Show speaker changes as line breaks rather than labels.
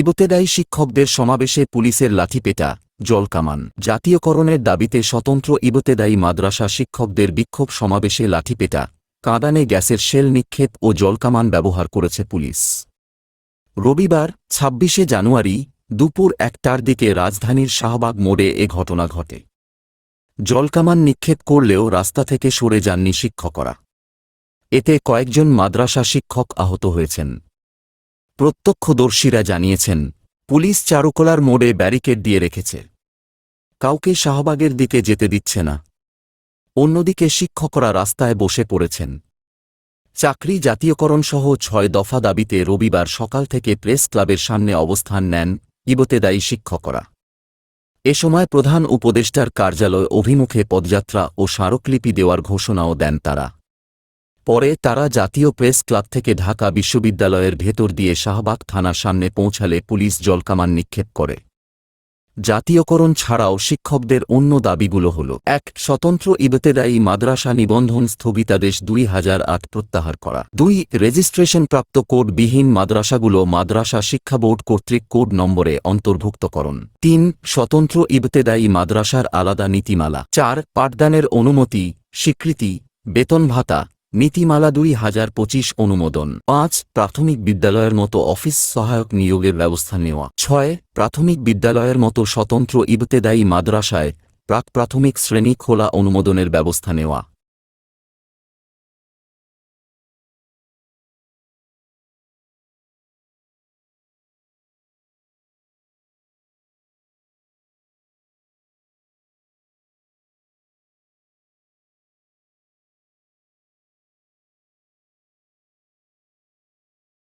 ইবতেদায়ী শিক্ষকদের সমাবেশে পুলিশের লাঠিপেটা জলকামান জাতীয়করণের দাবিতে স্বতন্ত্র ইবতেদায়ী মাদ্রাসা শিক্ষকদের বিক্ষোভ সমাবেশে লাঠিপেটা। কাঁদানে গ্যাসের শেল নিক্ষেপ ও জলকামান ব্যবহার করেছে পুলিশ। রবিবার, ছাব্বিশে জানুয়ারি, দুপুর একটার দিকে রাজধানীর শাহবাগ মোড়ে এ ঘটনা ঘটে। জলকামান নিক্ষেপ করলেও রাস্তা থেকে সরে যাননি শিক্ষকরা। এতে কয়েকজন মাদ্রাসা শিক্ষক আহত হয়েছেন। প্রত্যক্ষদর্শীরা জানিয়েছেন, পুলিশ চারুকলার মোড়ে ব্যারিকেড দিয়ে রেখেছে। কাউকে শাহবাগের দিকে যেতে দিচ্ছে না। অন্যদিকে শিক্ষকরা রাস্তায় বসে পড়েছেন। চাকরি জাতীয়করণ সহ ছয় দফা দাবিতে রবিবার সকাল থেকে প্রেস ক্লাবের সামনে অবস্থান নেন ইবতেদায়ী শিক্ষকরা। এ সময় প্রধান উপদেষ্টার কার্যালয় অভিমুখে পদযাত্রা ও স্মারকলিপি দেওয়ার ঘোষণাও দেন তারা। পরে তারা জাতীয় প্রেস ক্লাব থেকে ঢাকা বিশ্ববিদ্যালয়ের ভেতর দিয়ে শাহবাগ থানার সামনে পৌঁছালে পুলিশ জলকামান নিক্ষেপ করে। জাতীয়করণ ছাড়াও শিক্ষকদের অন্য দাবিগুলো হল, এক, স্বতন্ত্র ইবতেদায়ী মাদ্রাসা নিবন্ধন স্থগিতাদেশ দুই হাজার আট প্রত্যাহার করা। দুই, রেজিস্ট্রেশনপ্রাপ্ত কোডবিহীন মাদ্রাসাগুলো মাদ্রাসা শিক্ষা বোর্ড কর্তৃক কোড নম্বরে অন্তর্ভুক্তকরণ। তিন, স্বতন্ত্র ইবতেদায়ী মাদ্রাসার আলাদা নীতিমালা। চার, পাঠদানের অনুমতি, স্বীকৃতি, বেতন ভাতা নীতিমালা দুই হাজার পঁচিশ অনুমোদন। পাঁচ, প্রাথমিক বিদ্যালয়ের মতো অফিস সহায়ক নিয়োগের ব্যবস্থা নেওয়া। ছয়, প্রাথমিক বিদ্যালয়ের মতো স্বতন্ত্র ইবতেদায়ী মাদ্রাসায় প্রাক প্রাথমিক শ্রেণি খোলা অনুমোদনের ব্যবস্থা নেওয়া।